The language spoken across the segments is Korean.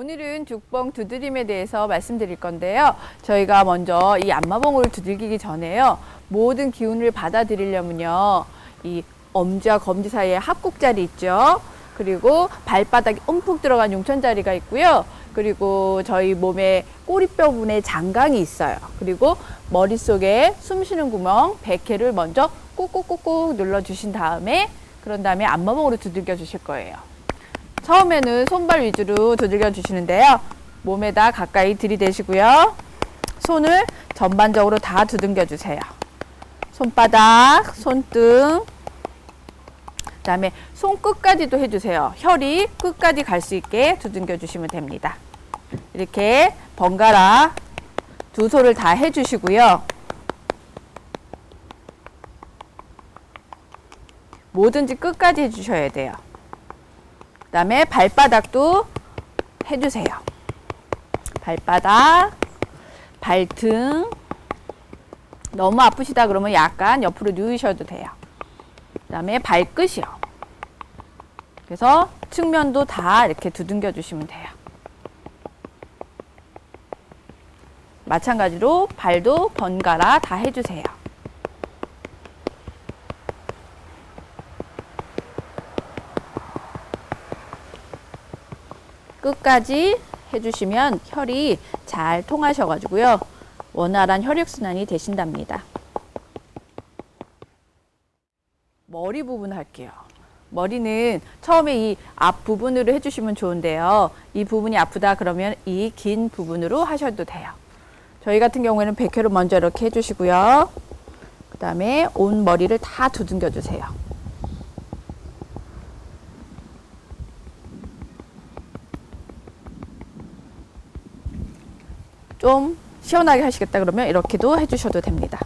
오늘은 죽봉 두드림에 대해서 말씀드릴 건데요. 저희가 먼저 이 안마봉을 두들기기 전에요. 모든 기운을 받아들이려면요. 이 엄지와 검지 사이에 합곡자리 있죠. 그리고 발바닥이 움푹 들어간 용천자리가 있고요. 그리고 저희 몸의 꼬리뼈 부분에 장강이 있어요. 그리고 머릿속에 숨 쉬는 구멍, 백회를 먼저 꾹꾹꾹꾹 눌러주신 다음에 그런 다음에 안마봉으로 두들겨 주실 거예요. 처음에는 손발 위주로 두들겨 주시는데요. 몸에다 가까이 들이대시고요. 손을 전반적으로 다 두들겨 주세요. 손바닥, 손등, 그 다음에 손끝까지도 해주세요. 혈이 끝까지 갈 수 있게 두들겨 주시면 됩니다. 이렇게 번갈아 두 손을 다 해주시고요. 뭐든지 끝까지 해주셔야 돼요. 그다음에 발바닥도 해주세요. 발바닥, 발등. 너무 아프시다 그러면 약간 옆으로 누우셔도 돼요. 그다음에 발끝이요. 그래서 측면도 다 이렇게 두둥겨 주시면 돼요. 마찬가지로 발도 번갈아 다 해주세요. 끝까지 해주시면 혈이 잘 통하셔가지고요. 원활한 혈액순환이 되신답니다. 머리 부분 할게요. 머리는 처음에 이 앞 부분으로 해주시면 좋은데요. 이 부분이 아프다 그러면 이 긴 부분으로 하셔도 돼요. 저희 같은 경우에는 백회로 먼저 이렇게 해주시고요. 그 다음에 온 머리를 다 두둥겨 주세요. 좀 시원하게 하시겠다 그러면 이렇게도 해주셔도 됩니다.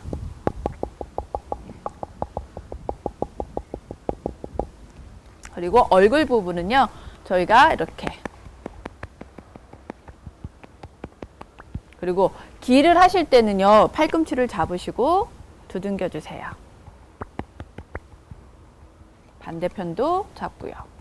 그리고 얼굴 부분은요, 저희가 이렇게. 그리고 길을 하실 때는요, 팔꿈치를 잡으시고 두둥겨 주세요. 반대편도 잡고요.